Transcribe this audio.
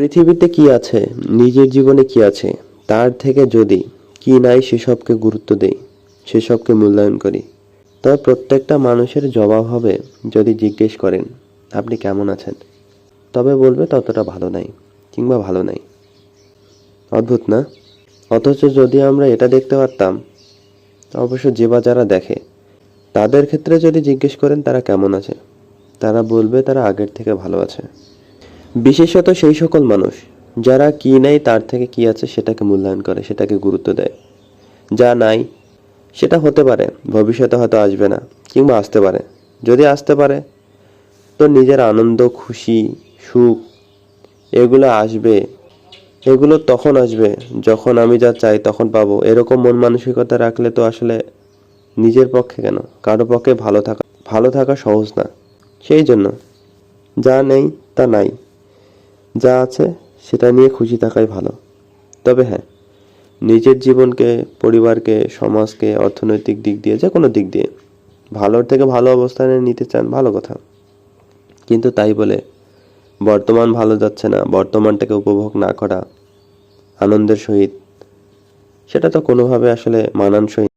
পৃথিবীতে কি আছে? নিজের জীবনে কি আছে? তার থেকে যদি কি নাই সেসবকে গুরুত্ব দেই, সেসবকে মূল্যায়ন করি। তবে প্রত্যেকটা মানুষের জবাব হবে যদি জিজ্ঞেস করেন, আপনি কেমন আছেন? তবে বলবে, ততটা ভালো নাই কিংবা ভালো নাই। অদ্ভুত না? অথচ যদি আমরা এটা দেখতে পারতাম, অবশ্য যে বা যারা দেখে, তাদের ক্ষেত্রে যদি জিজ্ঞেস করেন, তারা কেমন আছে? তারা বলবে, তারা আগের থেকে ভালো আছে। বিশেষত সেই সকল মানুষ, যারা কি নেই তার থেকে কি আছে সেটাকে মূল্যায়ন করে, সেটাকে গুরুত্ব দেয়। যা নাই, সেটা হতে পারে, ভবিষ্যতে হয়তো আসবে না, কিংবা আসতে পারে। যদি আসতে পারে, তো নিজের আনন্দ, খুশি, সুখ, এগুলো আসবে। এগুলো তখন আসবে, যখন আমি যা চাই তখন পাবো। এরকম মন মানসিকতা রাখলে তো আসলে নিজের পক্ষে কেন? কারও পক্ষে ভালো থাকা ভালো থাকা সহজ না। সেই জন্য, যা নেই তা নাই। যা আছে সেটা নিয়ে খুশি থাকাই ভালো। তবে হ্যাঁ নিজের জীবনকে, পরিবারকে, সমাজকে, অর্থনৈতিক দিক দিয়ে, যে কোনো দিক দিয়ে ভালোর থেকে ভালো অবস্থানে নিতে চান, ভালো কথা। কিন্তু তাই বলে বর্তমান ভালো যাচ্ছে না, বর্তমানটাকে উপভোগ না করা, আনন্দের সহিত, সেটা তো কোনোভাবে আসলে মানানসই